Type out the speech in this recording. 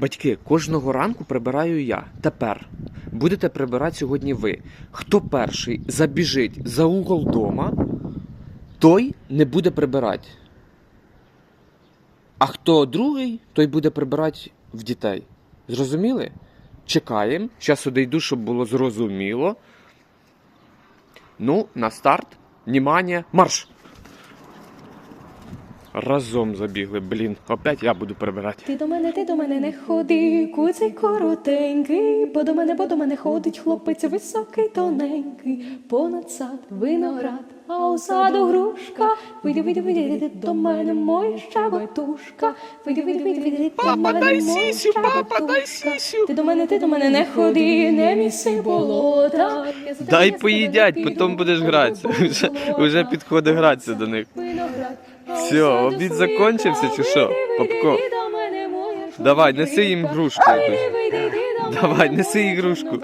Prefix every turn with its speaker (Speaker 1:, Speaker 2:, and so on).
Speaker 1: Батьки, кожного ранку прибираю я. Тепер будете прибирати сьогодні ви. Хто перший забіжить за угол дома, той не буде прибирати. А хто другий, той буде прибирати в дітей. Зрозуміли? Чекаємо. Зараз одійду, щоб було зрозуміло. Ну, на старт. Внимание, марш! Разом забігли, блін. Опять я буду прибирати.
Speaker 2: Ти до мене, ти до мене не ходи, куций коротенький, бо до мене, бо до мене ходить хлопець високий, тоненький, понад сад виноград, а у саду грушка. Вийди, вийди, вийди, вийди до мене, моя щабетушка. Вийди, вийди, вийди, вийди до мене,
Speaker 1: дай
Speaker 2: моя
Speaker 1: сісю, папа, дай
Speaker 2: щабетушка.
Speaker 1: сісю.
Speaker 2: Ти до мене, ти до мене не ходи, не міси болота. Я за тебе,
Speaker 1: Дай
Speaker 2: я за тебе
Speaker 1: поїдять, потім будеш гратися. Вже, вже підходить гратися до них. Все, обід закончився чи що? Попко. Давай, неси їм грушку. Давай, неси ігрушку.